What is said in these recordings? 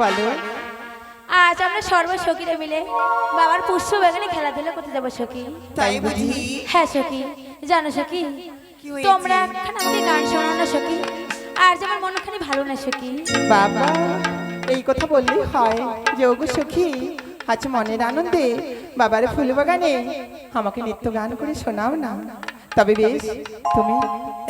বলো। আজ আমরা সর্ব সখীরা মিলে বাবার পুষ্প বাগানে খেলাধুলা করতে যাব সখী। তাই বুঝি হ্যাঁ সখী। জানো সখী? তোমরা একখানা আমাকে গান শোনাও না সখী। আর যেমন মনখানি ভালো না সখী। বাবা এই কথা বললেই হয় যে ওগো সখী আজ মনের আনন্দে বাবার ফুল বাগানে আমাকে নিত্য গান করে শোনাও না। তবে বেশ তুমি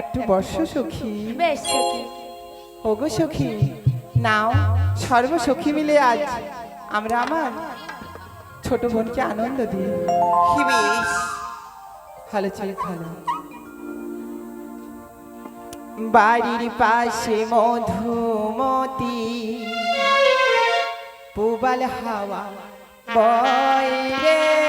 একটু বর্ষ সখী। বেশ সখী। ওগো সখী নাও সর্বসখী মিলে আজ আমরা আমার ছোট বোনকে আনন্দ দিই। ভালো চল ভালো। বাড়ির পাশে মধুমতি পুবাল হাওয়া বয় রে।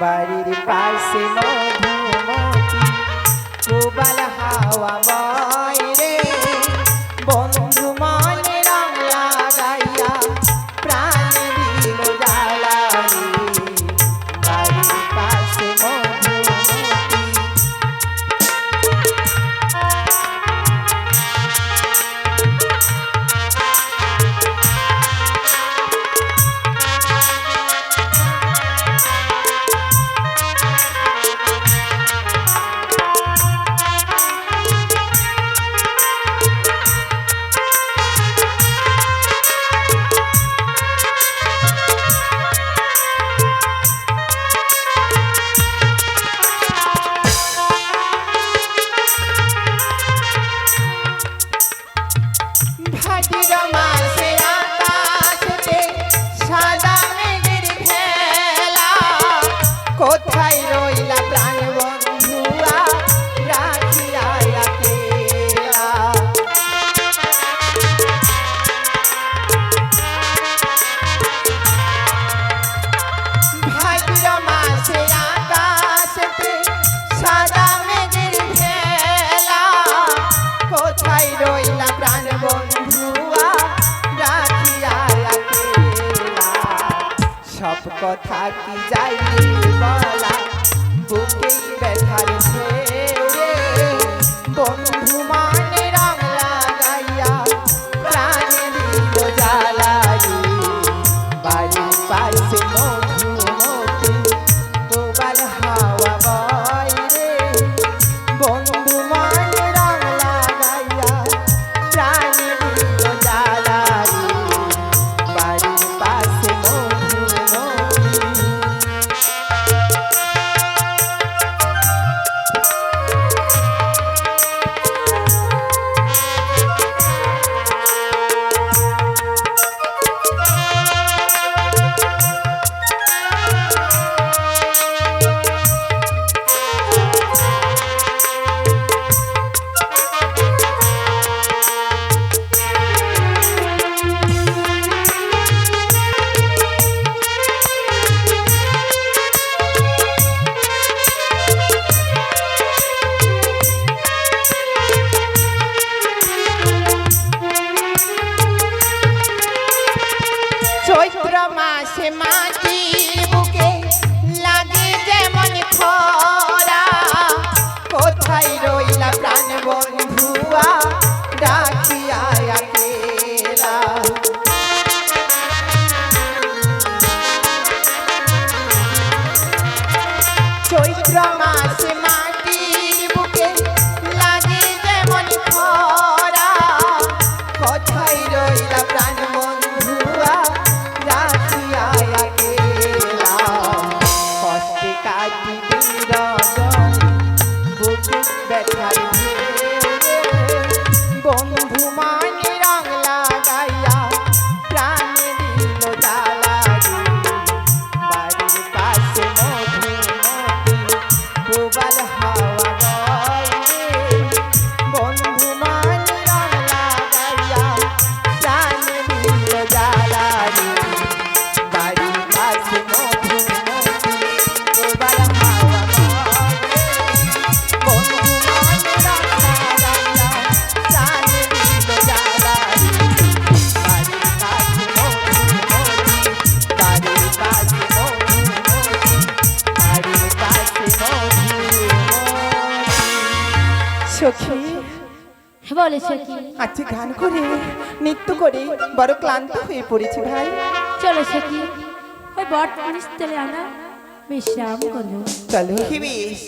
বাড়ির পাশে মধুমতি প্রবাল হাওয়া বয় কথা কি যাই বলা? বুকে আজকে গান করে নৃত্য করে বড় ক্লান্ত হয়ে পড়েছি ভাই। চলো সখী ওই বট আনা বিশ্রাম করব চলো। কি বেশ।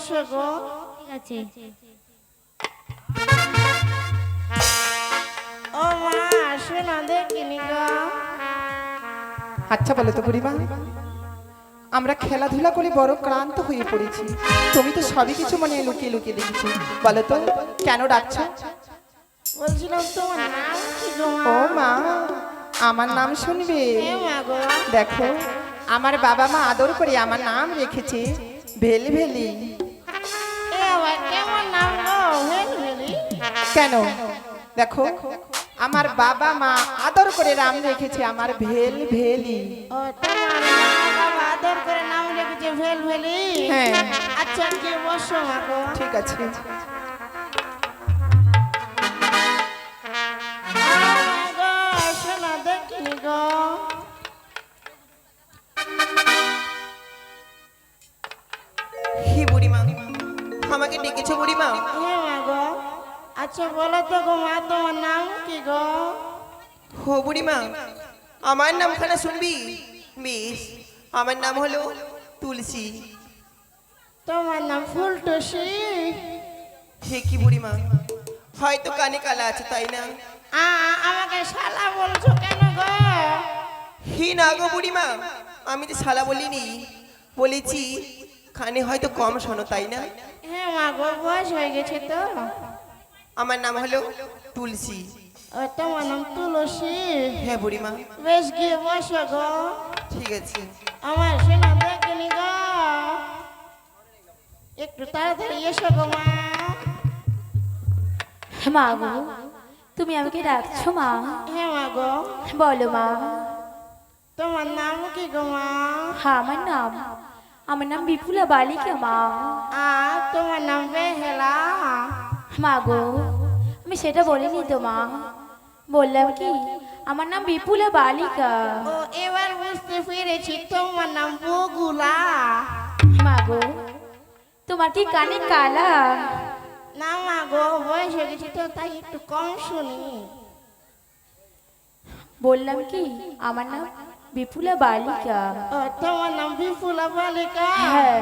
বসো গো। ঠিক আছে। ও মা শোনা দেখিনি গো। আচ্ছা বলো তো বুড়িমা আমরা খেলাধুলা করে বড় ক্লান্ত হয়ে পড়েছি। তুমি তো সবই কিছু মনে হয় লুকিয়ে লুকিয়ে দেখেছি। বলো তো কেন ডাকছো? বলছিলাম তোমার নাম কি গো ও মা আমার নাম শুনবে? দেখো আমার বাবা মা আদর করে আমার নাম রেখেছে ভেল কেন? দেখো আমার বাবা মা আদর করে নাম রেখেছে আমার ভেল ভেলি। আদর করে নাম রেখেছে ভেল ভেলি? হ্যাঁ। আচ্ছা গিয়ে বসো মা ঠিক আছে। আমাকে ডেকেছো বুড়িমা? হে মা গো আচ্ছা বলো তো গো মা তোমার নাম কি গো? হো বুড়িমা আমার নাম নামখানা শুনবি? বেশ আমার নাম হলো তুলসী। তোমার নাম ফুলটুসি। হে কি বুড়িমা হয়তো কানে কালা আছে তাই না? আ আমাকে শালা বলছো কেন গো? হি না গো বুড়িমা আমি তো শালা বলিনি। বলেছি কানে হয়তো কম শোনো তাই না? হ্যাঁ মা গো বয়স হয়ে গেছে তো। আমার নাম হলো তুলসী। ও তোমার নাম তুলসী? হ্যাঁ বুড়িমা। বেশ গিয়ে বসো গো। ঠিক আছে। আমার শোনা দেখনি গো। একটু তাড়াতাড়ি এসো গো মা। মা গো তুমি আমাকে ডাকছো মা। হ্যাঁ মা গো। বলো মা। তোমার নাম কি গো মা? হ্যাঁ আমার নাম। আমার নাম বিপুলা বালিকা মা। আ তোমার নাম বেহেলা। মা গো। আমি সেটা বলিনি তো মা। বললাম কি আমার নাম বিপুলা বালিকা। ও এবার বুঝতে পেরেছি তোমার নাম বগুলা। মা গো তোমার কি কানে কালা? না মা গো বয়স হয়ে গেছে তো তাই একটু কম শুনি। বললাম কি আমার নাম বিপুলা বালিকা। ও তোমার নাম বিপুলা বালিকা? হ্যাঁ।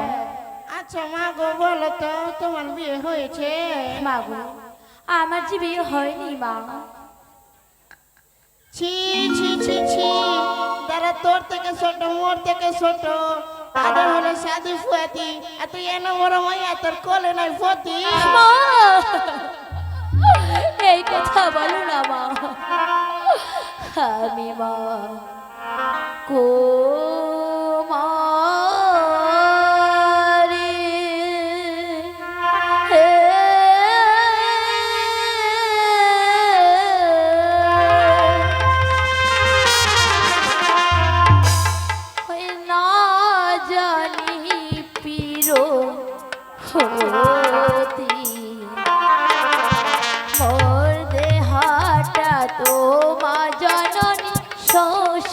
আচ্ছা মা গো বলো তো তোমার বিয়ে হয়েছে? মা গো আমার যে বিয়ে হয়নি মা। ছি ছি ছি ছি। তারা তোর থেকে ছোট মোর থেকে ছোট। তাদের হলো সাদি ফুয়াতি আর তুই এন বড় মাইয়া তোর কোলে নাই ফতি এই কথা বলো না মা। আমি মা কো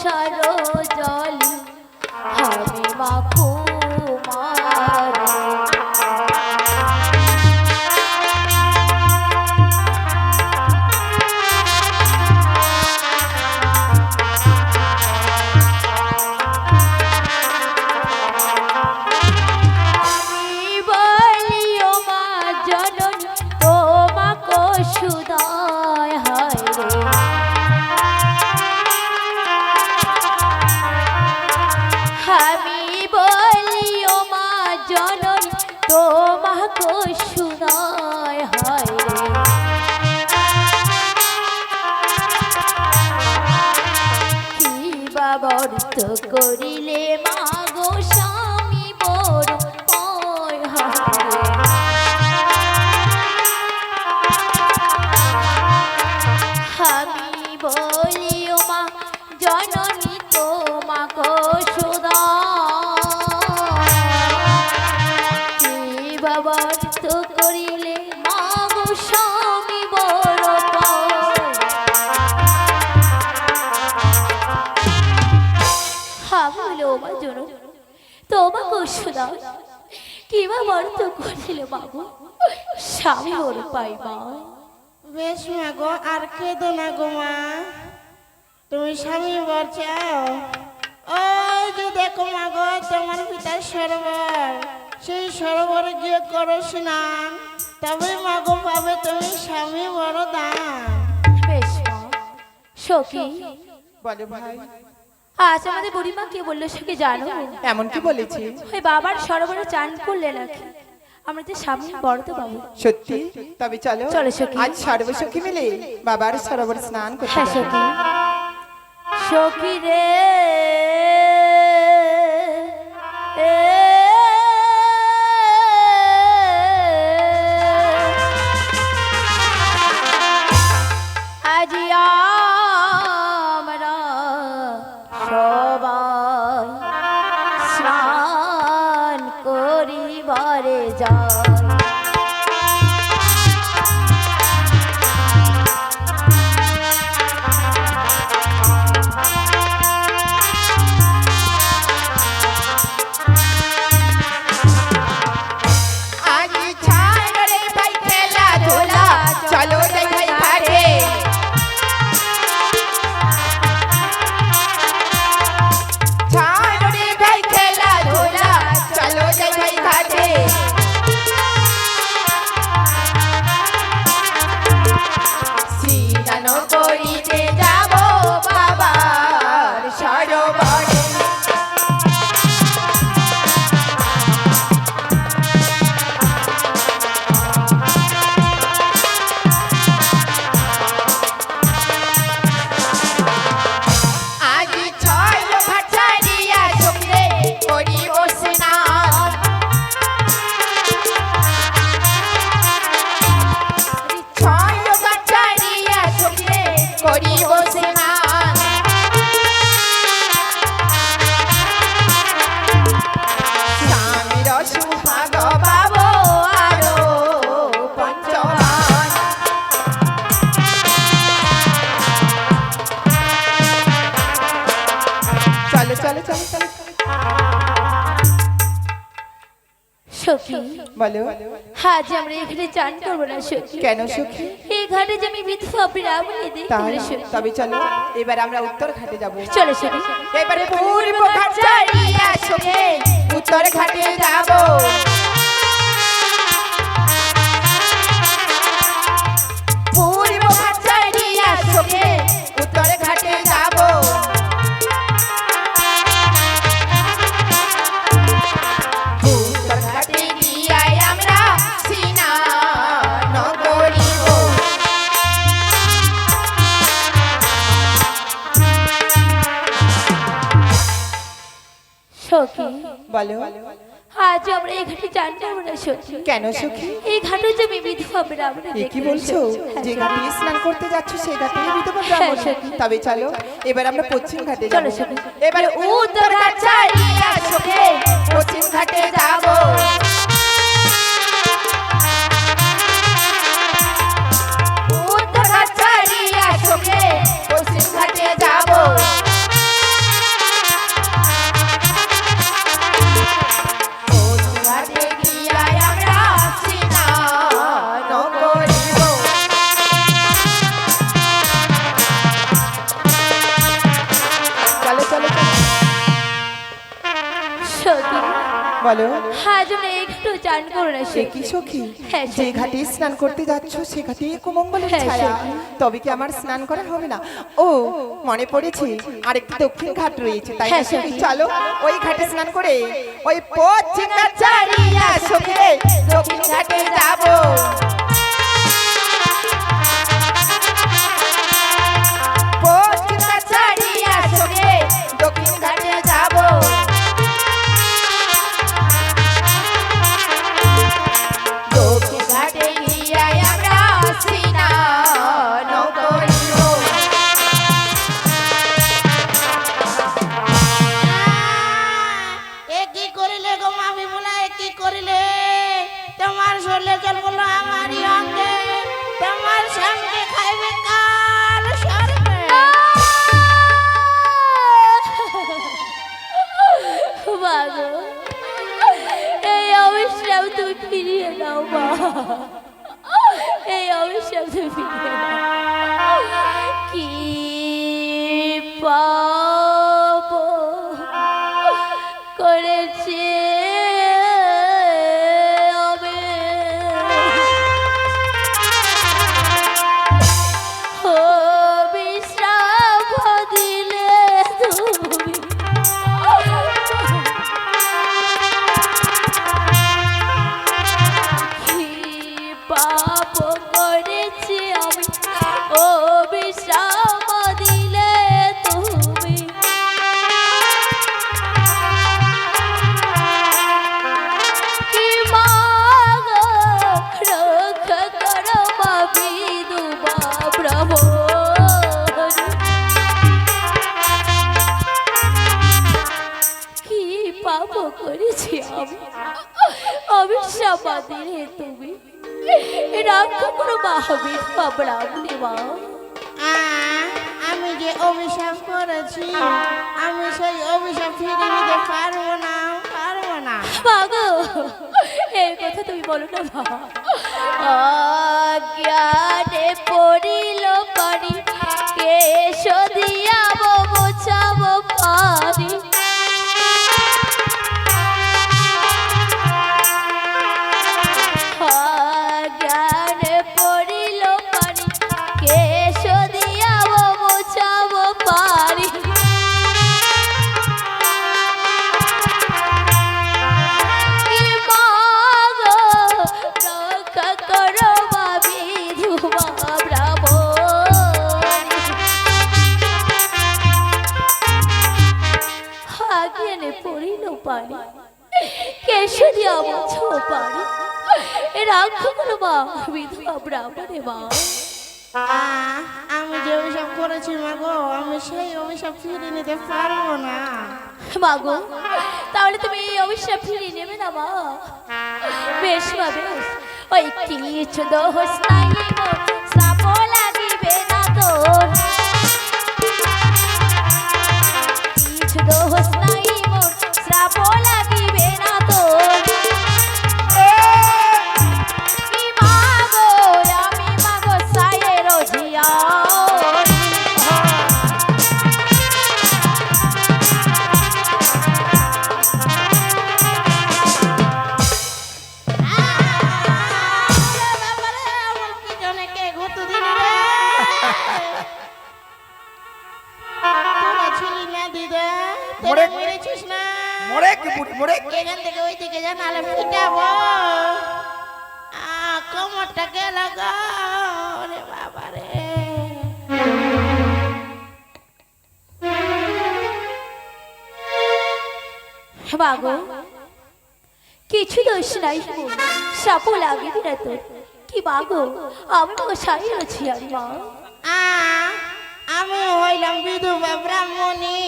讲完 বাবর্ত করিলে মা বর্ত করিলে বাবু। স্বামী ওর পাইবা। বেশ মা গো আর কেঁদো না গো মা। তুমি স্বামী বর চাও? ওই যে দেখো মা গো তোমার পিতার সরোবর। সেই সরোবরে গিয়ে করো স্নান। তবে মা গো পাবে তুমি স্বামী বড় দান। বেশ সখী। বলো ভাই আজ আমাদের বুড়িমা কে বলল সখী জানো? এমন কি বলেছি। ওই বাবার সরোবরে চান করলে নাকি? আমরা যে সামনে বড় তো বাবু সত্যি? তবে চলো চলো, সখী। আজ সর্বসখী মিলে। বাবার সরোবর স্নান করতে হ্যাঁ। সখী। সখী রে এ স্নান করি বরে সখী। বলো। আজ আমরা এখানে চান করব না সখী। কেন সখী? এই ঘাটে যে আমি বিধবা ব্রাহ্মণী দেখি তাহলে তবে চলো এবার আমরা উত্তর ঘাটে যাব। চলো সখী। এবারে পূর্ব ঘাট ছাড়িয়া সখী উত্তর ঘাটে যাব। বলো? আজ আমরা এই ঘাটে জানতাম না সখী। কেন সুখী? এই ঘাটে যে আমি বিধবা আমরা এ কি বলছো? হ্যাঁ, যে ঘাটে স্নান করতে যাচ্ছ সেই ঘাটে বিধবা হ্যাঁ, ব্রাহ্মণ। তবে চলো এবার আমরা পশ্চিম ঘাটে যাব। এবার উত্তর ঘাট ছাড়িয়া সুখে। পশ্চিম ঘাটে যাব। চান করে না সে কি? সখী হ্যাঁ, যে ঘাটে স্নান করতে যাচ্ছ সে ঘাটে কুমঙ্গলের হ্যাঁ, ছায়া। তবে কি আমার স্নান করা হবে না? ও মনে পড়েছে আরেকটি দক্ষিণ ঘাট রয়েছে তাই না হ্যাঁ, সখী? সখী। চলো ওই ঘাটে স্নান করে ওই পশ্চিম ঘাট ছাড়িয়া সখী দক্ষিণ ঘাটে যাব। পশ্চিম বাবরাবলি মা আ, আমি যে অভিশাপ করেছি আমি সেই অভিশাপ ফিরে নিতে পারব না পারব না। মাগো এই কথা তুমি বলো না মা ফিরে নিতে পারব না। মাগো তাহলে তুমি এই অভিশাপ ফিরিয়ে নেবে না মা বেশ মা বেশ ওই কিছু দোষ নাই গো শ্রাপ লাগিবে না তোর। কি বুড়ি মোরে এখান থেকে ওই দিকে যা নাহলে ফিটাবো আ, কোমরটা গেল গো ওরে বাবারে বাগো কিছু দোষ নাই সাপও লাগেনি না তোর কি বাগো আমি তো সারিয়ে আছি আর মা। আ, আমি হইলাম বিধবা ব্রাহ্মণী।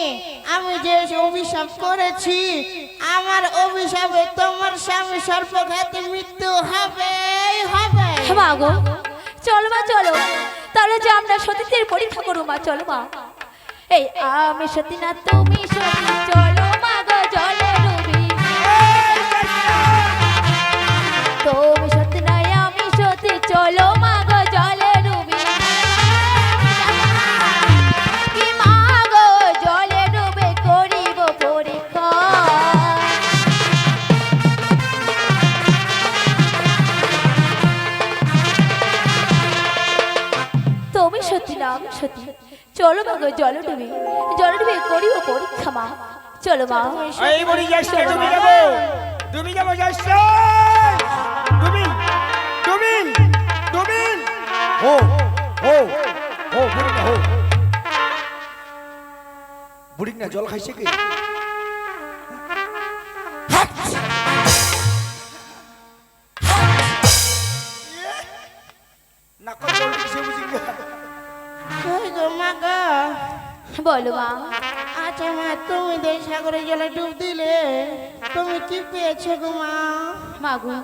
আমি যে অভিশাপ করেছি, আমার অভিশাপে তোমার স্বামী সর্বঘাতে মৃত্যু হবে হবে বাগো চলো মা, চলো। তাহলে যে আমরা সতীদের পরীক্ষা করো মা, চলো মা। এই আমি সতী না, তুমি সতী, চলো। চলো মা। এই বলি যাচ্ছে চলো ডুবি মা। যাব? ডুবি যাব যাচ্ছে ডুবি ডুবি ডুবি ও ও ও বুড়ি না ও বুড়ি না জল খাইছে কি? বলো মা। আচ্ছা মা তুমি যে সাগরে জলে ডুব দিলে তুমি কি পেয়েছ গো মা? মা গো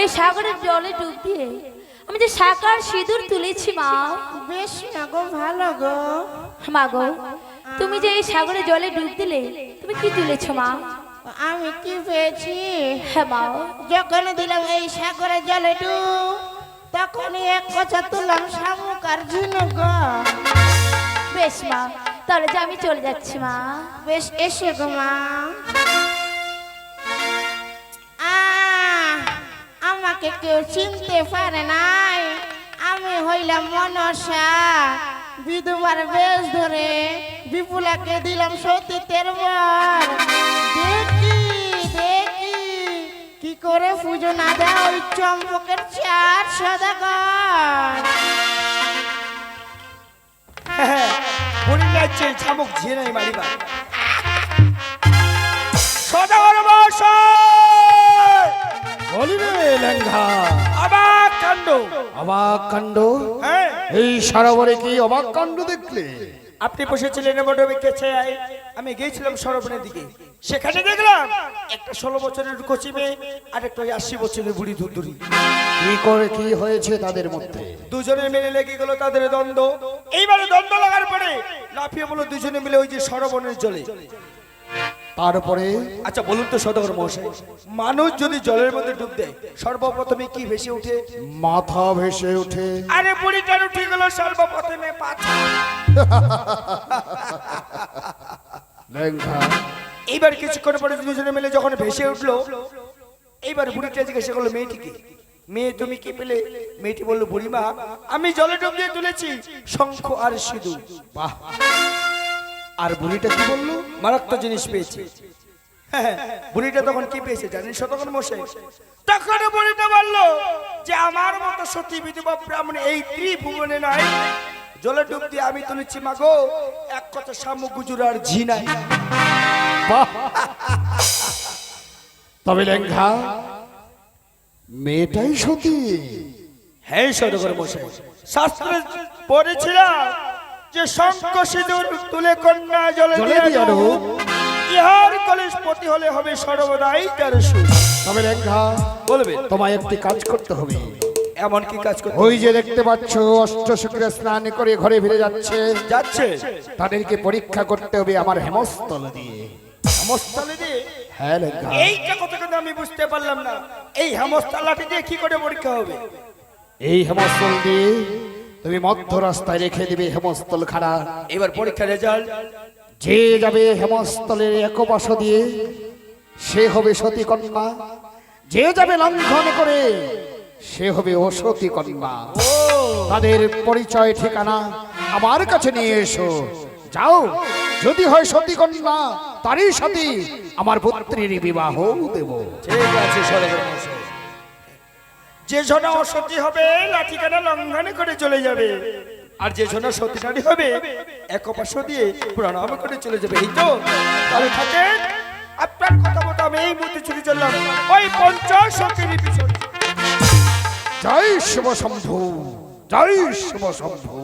এই সাগরের জলে ডুব দিয়ে আমি যে সাকার সিঁদুর তুলেছি মা। বেশ না গো ভালো গো। মা গো তুমি যে এই সাগরে জলে ডুব দিলে তুমি কি তুলেছো মা? আমি কি পেয়েছি? হ্যাঁ মা। যখন দিলাম এই সাগরে জলে ডুব তখনই এক কথা তুললাম শামুক আর ঝিনুক গো। বেশ মা তাহলে যে আমি চলে যাচ্ছি মা। বেশ এসে গো মা। আমাকে কেউ চিনতে পারে নাই। আমি হইলাম মনসা বিধবার বেশ ধরে বিপুলাকে দিলাম সতীতের বর। দেখি দেখি কি করে পুজো না দেয় ওই চম্পকের চার সদাগর। বুড়ি যাচ্ছে ছামুক ঝিয়ে নাই মারিবা সদাগর মশাই বলিবে লেঙ্গা আবার কাণ্ড। অবাক কাণ্ড? হ্যাঁ। এই সারাবরে কি অবাক কাণ্ড দেখলে? আপনি বসেছিলেন মণ্ডপে কেছে আমি গিয়েছিলাম সরবনের দিকে। সেখানে দেখলাম একটা ষোলো বছরের কচি মেয়ে আর একটা আশি বছরের বুড়ি ধুতুরি। কি করে কি হয়েছে তাদের মধ্যে? দুজনে মিলে লেগে গেল তাদের দ্বন্দ্ব। এইবারে দ্বন্দ্ব লাগার পরে লাফিয়ে বলো দুজনে মিলে ওই যে সরবনের জলে। তারপরে আচ্ছা বলুন তো সদগর মহাশয় মানুষ যদি জলের মধ্যে ডুব দেয় সর্বপ্রথমে কি ভেসে ওঠে মাথা ভেসে ওঠে আরে বুড়িটার উঠে গেল সর্বপ্রথমে লেঙ্গা এইবার কিছুক্ষণ পরে দুজনে মিলে যখন ভেসে উঠল এইবার বুড়িটা জিজ্ঞাসা করল মেয়েটিকে? মেয়ে তুমি কি পেলে? মেয়েটি বলল বুড়িমা আমি জলে ডুব দিয়ে তুলেছি শঙ্খ আর সিঁদুর। বাহ। আর বুড়িটা কি বলল? মারাত্মক জিনিস পেয়েছি। হ্যাঁ, বুড়িটা তখন কি পেয়েছে জানেন শতকন মশাই? তখন বুড়িটা বলল যে আমার মতো সতী বিধবা ব্রাহ্মণ এই ত্রিভুবনে নাই জলে ডুব দিয়ে আমি তুলেছি মাগো এক কথা শামুক গুজুর আর ঝি নাই বাহ। তবে লেঙ্গা মেয়েটাই সতী। হ্যাঁ সদগর মশাই। শাস্ত্রে পড়েছিলাম যে শঙ্খ সিঁদুর তুলে কন্যা জলে দিয়ে দিয়া ডুব। ডুব। ইহার হলে হবে সর্বদাই তার সুখ। তবে লেঙ্গা বলবে তোমায় একটি কাজ করতে হবে। এমন কি কাজ করতে ওই যে দেখতে পাচ্ছ অষ্ট শুক্রে স্নান করে ঘরে ফিরে যাচ্ছে। যাচ্ছে। তাদেরকে পরীক্ষা করতে হবে আমার হেমস্থল দিয়ে। হেমস্থলে দিয়ে? হ্যাঁ এইটা কথা কিন্তু আমি বুঝতে পারলাম না। এই হেমস্থলাটি দিয়ে কি করে পরীক্ষা হবে? এই হেমস্থল দিয়ে তুমি মধ্য রাস্তায় রেখে দিবে হেমস্থল খাড়া। এবার পরীক্ষা রেজাল্ট। যে যাবে হেমস্থলের একপাশ দিয়ে সে হবে সতী কন্যা যে যাবে লঙ্ঘন করে সে হবে অসতী কন্যা তাদের পরিচয় ঠিকানা আমার কাছে নিয়ে এসো। যাও যদি হয় সতী কন্যা তারই সাথে আমার পুত্রীর বিবাহ দেব। ঠিক আছে যে জনা অসতী হবে লাঠিকাটা লঙ্ঘন করে চলে যাবে। আর যে জনা সতী নারী হবে এক পাশ দিয়ে প্রণাম করে চলে যাবে। এই তো তাহলে থাকে আপনার কথা মতো আমি এই মুহূর্তে ছুটে চললাম। ওই পঞ্চাশ সতীর পিছনে। জয় শিব শম্ভু জয় শিব শম্ভু।